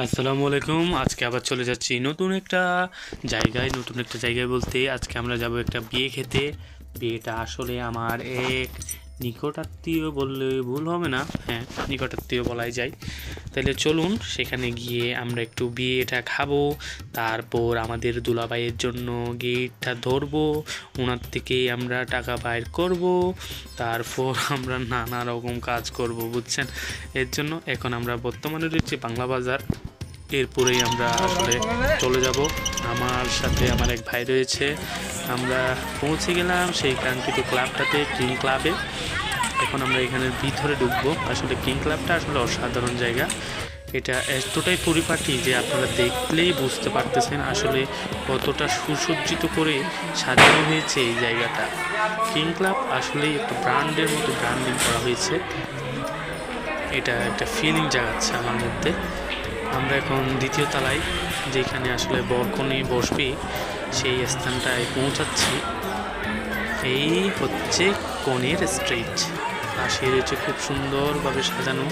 আসসালামু আলাইকুম। আজকে আবার চলে যাচ্ছি নতুন একটা জায়গায়, নতুন একটা জায়গায় বলতে আজকে আমরা যাব একটা বিয়ে খেতে। বিয়েটা আসলে আমার এক নিকটাত্মীয় বললে ভুল হবে না। হ্যাঁ নিকটাত্মীয় বলাই যায়। তাহলে চলুন, সেখানে গিয়ে আমরা একটু বিয়েটা খাব, তারপর আমাদের দুলাভাইয়ের জন্য গেটটা ধরবো ওনার থেকে আমরা টাকা বাইর করব, তারপর আমরা নানা রকম কাজ করব, বুঝছেন? এর জন্য এখন আমরা বর্তমানে রয়েছে বাংলা বাজার। এরপরেই আমরা আসলে চলে যাব। আমার সাথে আমার এক ভাই রয়েছে। আমরা পৌঁছে গেলাম সেই কাঙ্ক্ষিত ক্লাবটাতে কিং ক্লাবে। এখন আমরা এখানের ভিতরে ঢুকবো। আসলে কিং ক্লাবটা আসলে অসাধারণ জায়গা। এটা এতটাই পরিপাটি যে আপনারা দেখলেই বুঝতে পারতেছেন আসলে কতটা সুসজ্জিত করে সাজানো হয়েছে এই জায়গাটা। কিং ক্লাব আসলে একটা ব্র্যান্ডের মতো ব্র্যান্ডিং করা হয়েছে। এটা একটা ফিলিং জাগাচ্ছে আমার মধ্যে। আমরা এখন দ্বিতীয় তলায়, যেখানে আসলে বরকনে বসবে, সেই স্থানটায় পৌঁছাচ্ছি। এই হচ্ছে কনের স্ট্রিট পাশে রয়েছে খুব সুন্দরভাবে সাজানো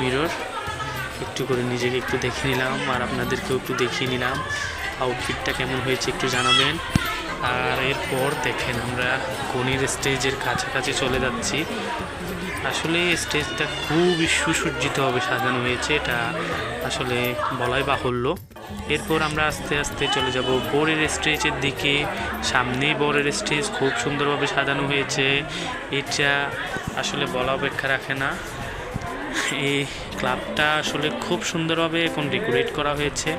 মিরর একটু করে নিজেকে একটু দেখে নিলাম আর আপনাদেরকেও একটু দেখিয়ে নিলাম। আউটফিটটা কেমন হয়েছে একটু জানাবেন। আর এরপর দেখেন আমরা গণির স্টেজের কাছাকাছি চলে যাচ্ছি। আসলে স্টেজটা খুবই সুসজ্জিতভাবে সাজানো হয়েছে, এটা আসলে বলাই বাহুল্য। এরপর আমরা আস্তে আস্তে চলে যাব বরের স্টেজের দিকে। সামনেই বরের স্টেজ খুব সুন্দরভাবে সাজানো হয়েছে। এটা আসলে বলা অপেক্ষা রাখে না। এই ক্লাবটা আসলে খুব সুন্দরভাবে এখন ডেকোরেট করা হয়েছে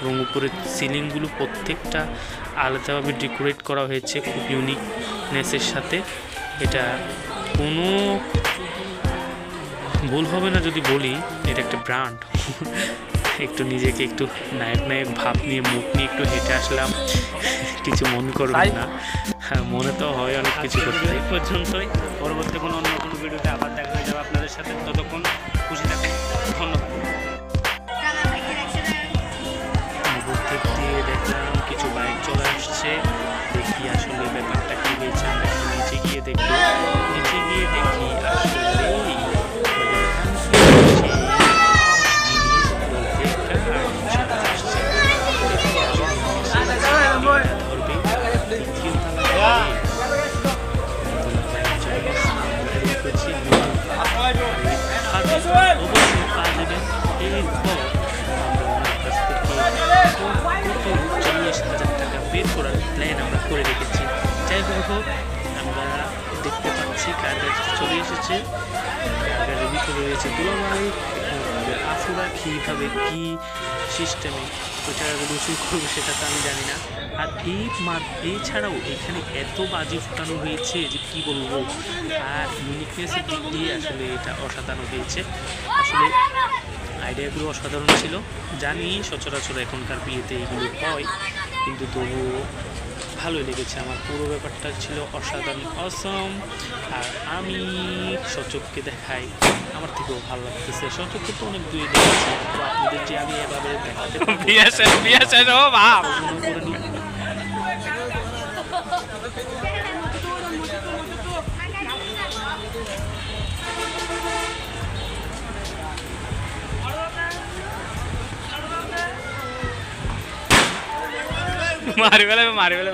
এবং উপরের সিলিংগুলো প্রত্যেকটা আলাদাভাবে ডেকোরেট করা হয়েছে খুব ইউনিকনেসের সাথে। এটা কোনো ভুল হবে না যদি বলি এটা একটা ব্র্যান্ড একটু নিজেকে একটু নায়ক নায়ক ভাব নিয়ে মুখ নিয়ে একটু হেঁটে আসলাম। কিছু মন করবেন না। হ্যাঁ মনে তো হয় অনেক কিছু করতে। এই পর্যন্তই। পরবর্তী কোনো অন্য কোনো ভিডিওতে আবার দেখা হয়ে যাবে আপনাদের সাথে। ততক্ষণ খুশি থাকুন। ধন্যবাদ। দেখলাম কিছু বাইক চলে আসছে। আমরা দেখতে পাচ্ছি কাজে চলে এসেছে। ভিতরে রয়েছে কী সিস্টেমে করবে সেটা তো আমি জানি না। আর এই এছাড়াও এখানে এত বাজি ফুটানো হয়েছে যে কি বলব? আর ইউনিকনেসের দিক দিয়ে আসলে এটা অসাধারণ হয়েছে। আসলে আইডিয়াগুলো অসাধারণ ছিল। জানি সচরাচর এখনকার বিয়েতে এগুলো হয়, কিন্তু তবুও ভালোই লেগেছে। আমার পুরো ব্যাপারটা ছিল অসাধারণ অসম আর আমি সচককে দেখাই, আমার থেকেও ভালো লাগতেছে। সচককে তো অনেক দূরে দেখেছি আপনাদের যে আমি এভাবে দেখাতে। মারি ফেলে মারি ফেলে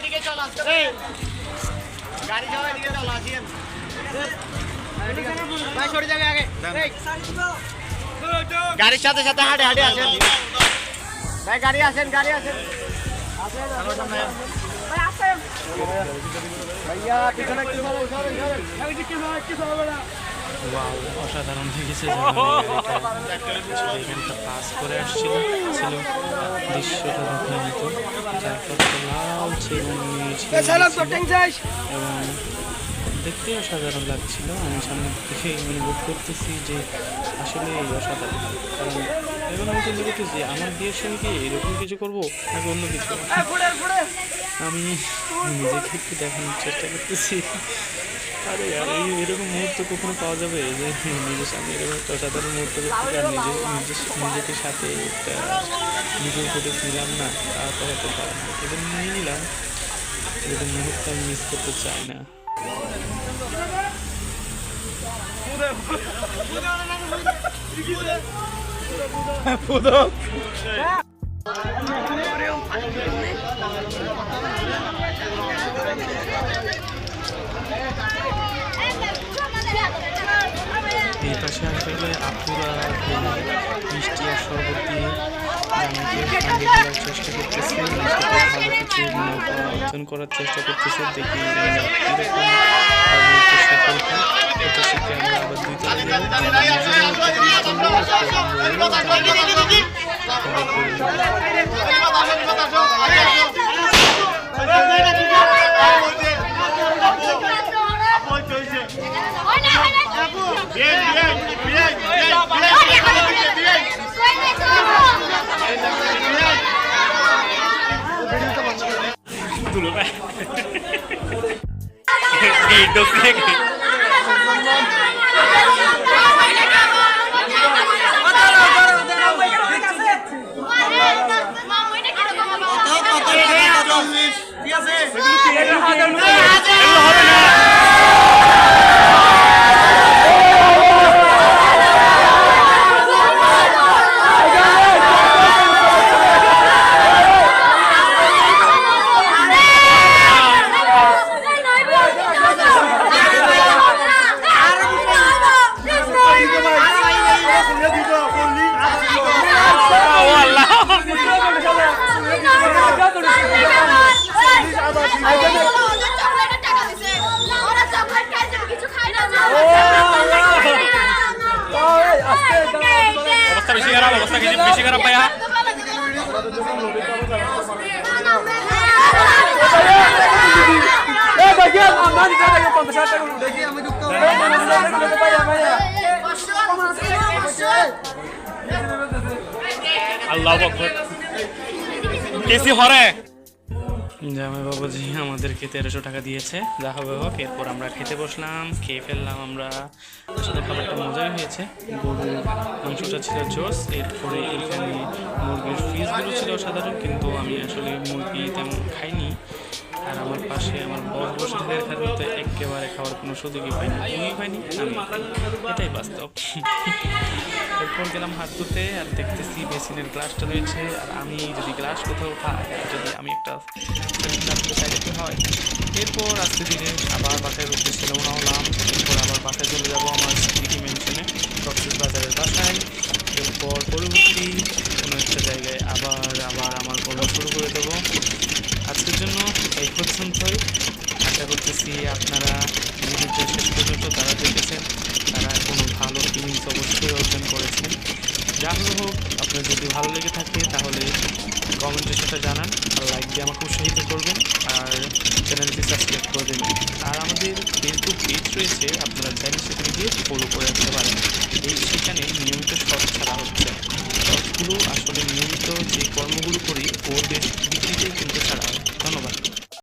এদিকে চলো এই গাড়ি যাওয়া এদিকে চলো আসিয়েন ভাই সরে যাবে আগে এই। গাড়ির সাথে সাথে হাঁটে হাঁটে আসেন ভাই গাড়ি আসেন গাড়ি আসেন ভাইয়া পিছনে একটু সরো, সরো, সরো। ওয়াও অসাধারণ লেগেছে এখানটা পাস করে আসছিল ছিল দৃশ্যটা দেখার মতো চারপাশটা লাল ছিল এবং দেখতে অসাধারণ লাগছিল আমি সামনে থেকে অনুভব করতেছি যে আসলে এই অসাধারণ। কারণ এখন আমি চিন্তা করতেছি আমার বিয়ের সময় কি এরকম কিছু করব নাকি অন্য কিছু আমি নিজেকে একটু দেখানোর চেষ্টা করতেছি। আরে আর এরকম মুহূর্ত কখনো পাওয়া যাবে? যে নিজের সামনে এরকম একটা অসাধারণ মুহূর্ত দেখতে আর নিজে নিজের নিজেকে সাথে একটা নিজের ফটো নিলাম না তা তো হতে পারে না এদের নিয়ে নিলাম এরকম মুহূর্ত আমি মিস করতে চাই না। এই পাশে আসলে আপুরা মিষ্টি আর শরবত দিয়ে চেষ্টা করতেছে। অর্জন করার চেষ্টা করতেছে। দেখি আমরা আবার দুই তলা যাব আমরা নিজেরাও একটা বেশি খারাপ ভাইয়া আল্লাহ আকবার কেসি হরে। জামাই বাবুজি আমাদেরকে তেরোশো টাকা দিয়েছে। যা হবে হোক, এরপর আমরা খেতে বসলাম, খেয়ে ফেললাম আমরা। সাথে খাবারটা মজাই হয়েছে। গরুর মাংসটা ছিল জোস, এরপরে এখানে মুরগির ফিসগুলো ছিল সাধারণ কিন্তু আমি আসলে মুরগি তেমন খাইনি। আর আমার পাশে আমার বস বসে কারণে একেবারে খাওয়ার কোনো সুযোগই পাইনি উনি পাইনি আমি এটাই বাস্তব। এরপর গেলাম হাত ধুতে আর দেখতেছি বেসিনের গ্লাসটা রয়েছে, আর আমি যদি গ্লাস কোথাও আর যদি আমি একটা চাইতে হয়, এরপর আজকে দিনে আবার বাসায় উদ্দেশ্যে রওনা হলাম। এরপর আবার বাসায় চলে যাব আমার সিটি মেনশনে কক্সেস বাজারের বাসায়। এরপর পরবর্তী কোনো একটা জায়গায় আবার আবার আমার পড়া শুরু করে দেবো। এই পর্যন্তই আশা করতেছি আপনারা ভিডিওটা শেষ পর্যন্ত তারা দেখেছেন, তারা কোনো ভালো ফিলিংস অবশ্যই অর্জন করেছেন। যা হলো হোক, আপনার যদি ভালো লেগে থাকে, তাহলে কমেন্টে সেটা জানান আর লাইক দিয়ে আমাকে উৎসাহিত করবেন।